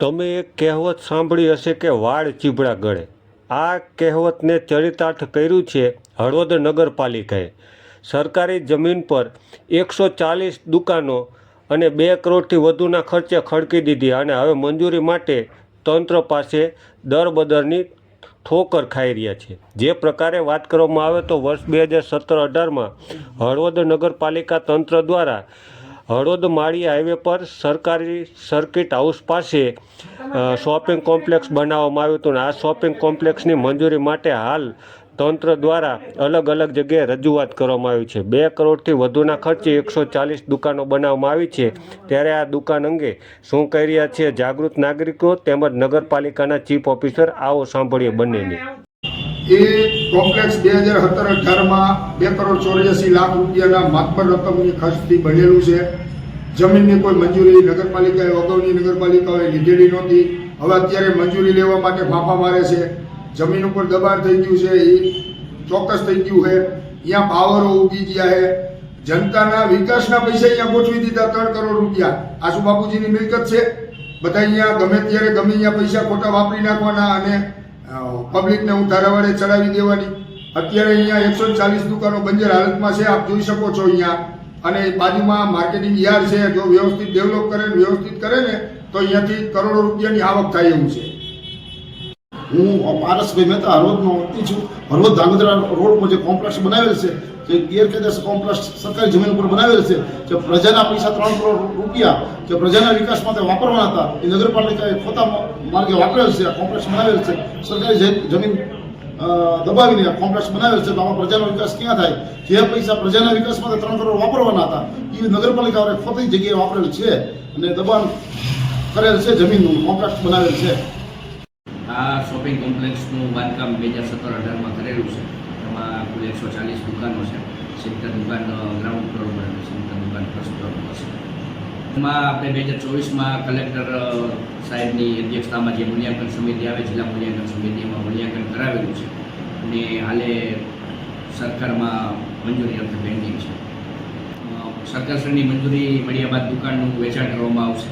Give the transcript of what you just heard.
તમે એક કહેવત સાંભળી હશે કે વાળ ચીબડા ગળે. આ કહેવતને ચરિતાર્થ કર્યું છે હળવદ નગરપાલિકાએ. સરકારી જમીન પર એકસો ચાલીસ દુકાનો અને બે કરોડથી વધુના ખર્ચે ખડકી દીધી અને હવે મંજૂરી માટે તંત્ર પાસે દરબદરની ઠોકર ખાઈ રહ્યા છે. જે પ્રકારે વાત કરવામાં આવે તો વર્ષ બે હજાર સત્તર અઢારમાં હળવદ નગરપાલિકા તંત્ર દ્વારા હળવદ માળી હાઈવે પર સરકારી સર્કિટ હાઉસ પાસે શોપિંગ કોમ્પ્લેક્સ બનાવવામાં આવ્યું હતું અને આ શોપિંગ કોમ્પ્લેક્સની મંજૂરી માટે હાલ તંત્ર દ્વારા અલગ અલગ જગ્યાએ રજૂઆત કરવામાં આવી છે. બે કરોડથી વધુના ખર્ચે એકસો ચાલીસ દુકાનો બનાવવામાં આવી છે. ત્યારે આ દુકાન અંગે શું કહી રહ્યા છે જાગૃત નાગરિકો તેમજ નગરપાલિકાના ચીફ ઓફિસર આવો સાંભળીએ બંનેની. એ કોમ્પ્લેક્સ બે હજાર સત્તર અઢારમાં બે કરોડ ચોર્યાસી લાખ રૂપિયાના માતબર રકમની ખર્ચથી બનેલું છે. જમીનની કોઈ મંજૂરી નગરપાલિકાએ અગાઉની નગરપાલિકાઓએ લીધેલી નહોતી. હવે અત્યારે મંજૂરી લેવા માટે ફાંફા મારે છે. જમીન ઉપર દબાણ થઈ ગયું છે એ ચોક્કસ થઈ ગયું છે. અહીંયા પાવરો ઉગી ગયા છે. જનતાના વિકાસના પૈસા અહીંયા ગોઠવી દીધા, ત્રણ કરોડ રૂપિયા. આસુ બાપુજીની મિલકત છે. બધા અહીંયા ગમે ત્યારે ગમે અહીંયા પૈસા ખોટા વાપરી નાખવાના અને પબ્લિકને હું વડે ચડાવી દેવાની. અત્યારે અહીંયા એકસો ચાલીસ દુકાનો બંજર હાલતમાં છે, આપ જોઈ શકો છો અહીંયા. અને બાજુમાં માર્કેટિંગ યાર્ડ છે, જો વ્યવસ્થિત ડેવલપ કરે ને વ્યવસ્થિત કરે ને, તો અહીંયાથી કરોડો રૂપિયાની આવક થાય એવું છે. હું પારસભાઈ મહેતા હરોદનો વતની છું. હરોદ ધાંગધ્રા રોડ પર જે કોમ્પ્લેક્સ બનાવેલ છે, જે ગેરકાયદેસર કોમ્પ્લેક્સ સરકારી જમીન ઉપર બનાવેલ છે, જે પ્રજાના પૈસા ત્રણ કરોડ રૂપિયા જે પ્રજાના વિકાસ માટે વાપરવાના હતા, એ નગરપાલિકાએ ખોટા માર્ગે વાપરેલ છે, આ કોમ્પ્લેક્સ બનાવેલ છે. સરકારી જમીન દબાવીને કોમ્પ્લેક્સ બનાવેલ છે, તો આમાં પ્રજાનો વિકાસ ક્યાં થાય? જે પૈસા પ્રજાના વિકાસ માટે ત્રણ કરોડ વાપરવાના હતા એ નગરપાલિકાએ ખોટી જગ્યાએ વાપરેલ છે અને દબાણ કરેલ છે, જમીનનું કોમ્પ્લેક્સ બનાવેલ છે. આ શોપિંગ કોમ્પ્લેક્સનું બાંધકામ બે હજાર સત્તર અઢારમાં કરેલું છે. એમાં કુલ એકસો ચાલીસ દુકાનો છે. સિત્તેર દુકાન ગ્રાઉન્ડ ફ્લોર પર અને સિત્તેર દુકાન ફર્સ્ટ ફ્લોર પર છે. એમાં આપણે બે હજાર ચોવીસમાં કલેક્ટર સાહેબની અધ્યક્ષતામાં જે મૂલ્યાંકન સમિતિ આવે, જિલ્લા મૂલ્યાંકન સમિતિ એમાં મૂલ્યાંકન કરાવેલું છે. અને હાલે સરકારમાં મંજૂરી અર્થે પેન્ડિંગ છે. સરકારશ્રીની મંજૂરી મળ્યા બાદ દુકાનનું વેચાણ કરવામાં આવશે.